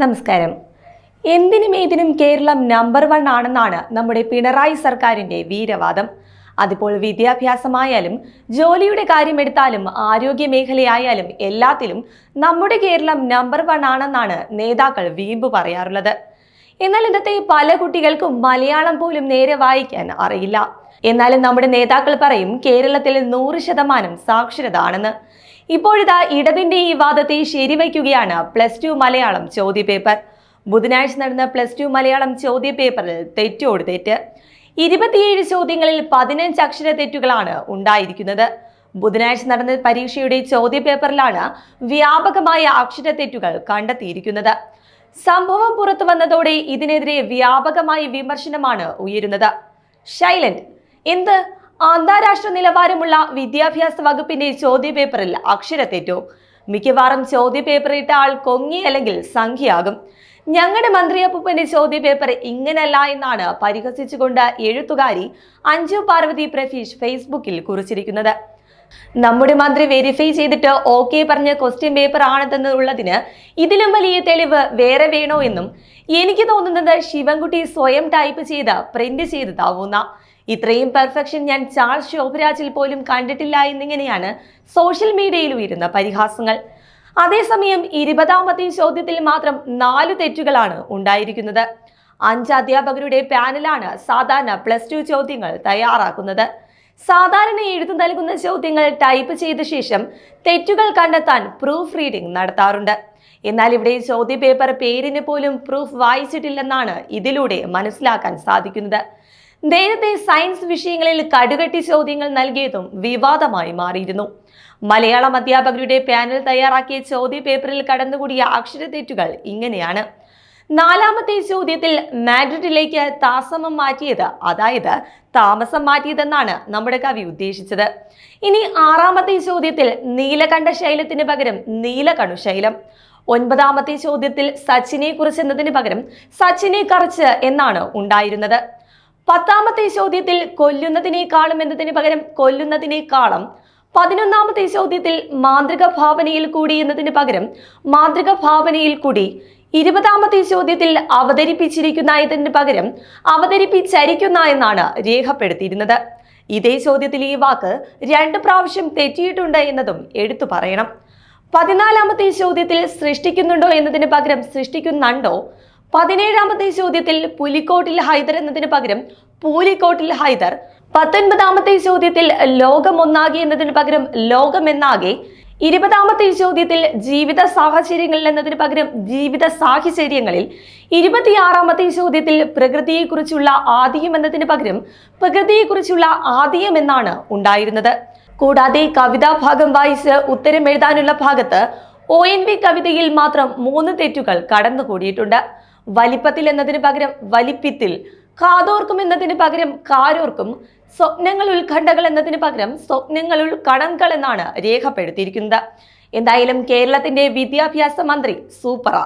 നമസ്കാരം. എന്തിനും ഏതിനും കേരളം നമ്പർ വൺ ആണെന്നാണ് നമ്മുടെ പിണറായി സർക്കാരിന്റെ വീരവാദം. അതിപ്പോൾ വിദ്യാഭ്യാസമായാലും ജോലിയുടെ കാര്യമെടുത്താലും ആരോഗ്യ മേഖലയായാലും എല്ലാത്തിലും നമ്മുടെ കേരളം നമ്പർ വൺ ആണെന്നാണ് നേതാക്കൾ വീമ്പ് പറയാറുള്ളത്. എന്നാൽ ഇന്നത്തെ പല കുട്ടികൾക്കും മലയാളം പോലും നേരെ വായിക്കാൻ അറിയില്ല. എന്നാലും നമ്മുടെ നേതാക്കൾ പറയും കേരളത്തിൽ നൂറ് ശതമാനം സാക്ഷരത ആണെന്ന് ഇപ്പോഴിതാ ഇടതിന്റെ ഈ വാദത്തെ ശരിവയ്ക്കുകയാണ് പ്ലസ് ടു മലയാളം ചോദ്യപേപ്പർ ബുധനാഴ്ച നടന്ന പ്ലസ് ടു മലയാളം ചോദ്യപേപ്പറിൽ തെറ്റോട് തെറ്റ്. ഇരുപത്തിയേഴ് ചോദ്യങ്ങളിൽ പതിനഞ്ച് അക്ഷര തെറ്റുകളാണ് ഉണ്ടായിരിക്കുന്നത്. ബുധനാഴ്ച നടന്ന പരീക്ഷയുടെ ചോദ്യപേപ്പറിലാണ് വ്യാപകമായ അക്ഷര തെറ്റുകൾ കണ്ടെത്തിയിരിക്കുന്നത്. സംഭവം പുറത്തു വന്നതോടെ ഇതിനെതിരെ വ്യാപകമായ വിമർശനമാണ് ഉയരുന്നത്. ശൈലൻ എന്ത്? അന്താരാഷ്ട്ര നിലവാരമുള്ള വിദ്യാഭ്യാസ വകുപ്പിന്റെ ചോദ്യപേപ്പറിൽ അക്ഷരത്തെറ്റോ. മിക്കവാറും ചോദ്യപേപ്പർ ആൾ കൊങ്ങി അല്ലെങ്കിൽ സംഖ്യയാകും. ഞങ്ങളുടെ മന്ത്രി അപ്പൂപ്പന്റെ ചോദ്യപേപ്പർ ഇങ്ങനല്ല എന്നാണ് പരിഹസിച്ചുകൊണ്ട് എഴുത്തുകാരി അഞ്ജു പാർവതി പ്രഫീഷ് ഫേസ്ബുക്കിൽ കുറിച്ചിരിക്കുന്നത്. നമ്മുടെ മന്ത്രി വെരിഫൈ ചെയ്തിട്ട് ഓക്കെ പറഞ്ഞ ക്വസ്റ്റ്യൻ പേപ്പർ ആണെന്നുള്ളതിന് ഇതിലും വലിയ തെളിവ് വേറെ വേണോ എന്നും എനിക്ക് തോന്നുന്നത് ശിവൻകുട്ടി സ്വയം ടൈപ്പ് ചെയ്ത് പ്രിന്റ് ചെയ്തതാവുന്ന ഇത്രയും പെർഫെക്ഷൻ ഞാൻ ചാൾസ് ശോഭരാജിൽ പോലും കണ്ടിട്ടില്ല എന്നിങ്ങനെയാണ് സോഷ്യൽ മീഡിയയിൽ ഉയരുന്ന പരിഹാസങ്ങൾ. അതേസമയം ഇരുപതാമത്തെ ചോദ്യത്തിൽ മാത്രം നാല് തെറ്റുകളാണ് ഉണ്ടായിരിക്കുന്നത്. അഞ്ച് അധ്യാപകരുടെ പാനലാണ് സാധാരണ പ്ലസ് ടു ചോദ്യങ്ങൾ തയ്യാറാക്കുന്നത്. സാധാരണ എഴുതു നൽകുന്ന ചോദ്യങ്ങൾ ടൈപ്പ് ചെയ്ത ശേഷം തെറ്റുകൾ കണ്ടെത്താൻ പ്രൂഫ് റീഡിംഗ് നടത്താറുണ്ട്. എന്നാൽ ഇവിടെ ചോദ്യപേപ്പർ പേരിന് പോലും പ്രൂഫ് വായിച്ചിട്ടില്ലെന്നാണ് ഇതിലൂടെ മനസ്സിലാക്കാൻ സാധിക്കുന്നത്. നേരത്തെ സയൻസ് വിഷയങ്ങളിൽ കടുകട്ടി ചോദ്യങ്ങൾ നൽകിയതും വിവാദമായി മാറിയിരുന്നു. മലയാളം അധ്യാപകരുടെ പാനൽ തയ്യാറാക്കിയ ചോദ്യ പേപ്പറിൽ കടന്നുകൂടിയ അക്ഷരത്തെറ്റുകൾ ഇങ്ങനെയാണ്. നാലാമത്തെ ചോദ്യത്തിൽ മാഡ്രിഡിലേക്ക് താസമം മാറ്റിയത് അതായത് താമസം മാറ്റിയതെന്നാണ് നമ്മുടെ കവി ഉദ്ദേശിച്ചത്. ഇനി ആറാമത്തെ ചോദ്യത്തിൽ നീലകണ്ഠ ശൈലത്തിന് പകരം നീലകണു ശൈലം. ഒൻപതാമത്തെ ചോദ്യത്തിൽ സച്ചിനെ കുറിച്ച് എന്നതിന് പകരം സച്ചിനെ കറിച്ച് എന്നാണ് ഉണ്ടായിരുന്നത്. പത്താമത്തെ ചോദ്യത്തിൽ കൊല്ലുന്നതിനേക്കാളും എന്നതിന് പകരം കൊല്ലുന്നതിനേക്കാളും പതിനൊന്നാമത്തെ ചോദ്യത്തിൽ മാന്ത്രിക ഭാവനയിൽ കൂടി എന്നതിന് പകരം മാന്ത്രിക ഭാവനയിൽ കൂടി. ഇരുപതാമത്തെ ചോദ്യത്തിൽ അവതരിപ്പിച്ചിരിക്കുന്ന എന്നതിന് പകരം അവതരിപ്പിച്ചരിക്കുന്ന എന്നാണ് രേഖപ്പെടുത്തിയിരുന്നത്. ഇതേ ചോദ്യത്തിൽ ഈ വാക്ക് രണ്ട് പ്രാവശ്യം തെറ്റിയിട്ടുണ്ട് എന്നതും എടുത്തു പറയണം. പതിനാലാമത്തെ ചോദ്യത്തിൽ സൃഷ്ടിക്കുന്നുണ്ടോ എന്നതിന് പകരം സൃഷ്ടിക്കുന്നുണ്ടോ? പതിനേഴാമത്തെ ചോദ്യത്തിൽ പുലിക്കോട്ടിൽ ഹൈദർ എന്നതിന് പകരം പൂലിക്കോട്ടിൽ ഹൈദർ പത്തൊൻപതാമത്തെ ചോദ്യത്തിൽ ലോകമൊന്നാകെ എന്നതിന് പകരം ലോകമെന്നാകെ ഇരുപതാമത്തെ ചോദ്യത്തിൽ ജീവിത സാഹചര്യങ്ങളിൽ എന്നതിന് പകരം ജീവിത സാഹചര്യങ്ങളിൽ ഇരുപത്തിയാറാമത്തെ ചോദ്യത്തിൽ പ്രകൃതിയെക്കുറിച്ചുള്ള ആദ്യം എന്നതിന് പകരം പ്രകൃതിയെക്കുറിച്ചുള്ള ആദ്യം എന്നാണ് ഉണ്ടായിരുന്നത്. കൂടാതെ കവിതാ ഭാഗം വായിച്ച് ഉത്തരം എഴുതാനുള്ള ഭാഗത്ത് ഒ എൻ വി കവിതയിൽ മാത്രം മൂന്ന് തെറ്റുകൾ കടന്നുകൂടിയിട്ടുണ്ട്. വലിപ്പത്തിൽ എന്നതിന് പകരം വലിപ്പിത്തിൽ കാതോർക്കും എന്നതിന് പകരം കാരോർക്കും സ്വപ്നങ്ങൾ ഉത്കണ്ഠകൾ എന്നതിന് പകരം സ്വപ്നങ്ങൾ ഉൾക്കടങ്കൾ എന്നാണ് രേഖപ്പെടുത്തിയിരിക്കുന്നത്. എന്തായാലും കേരളത്തിന്റെ വിദ്യാഭ്യാസ മന്ത്രി സൂപ്പറാ.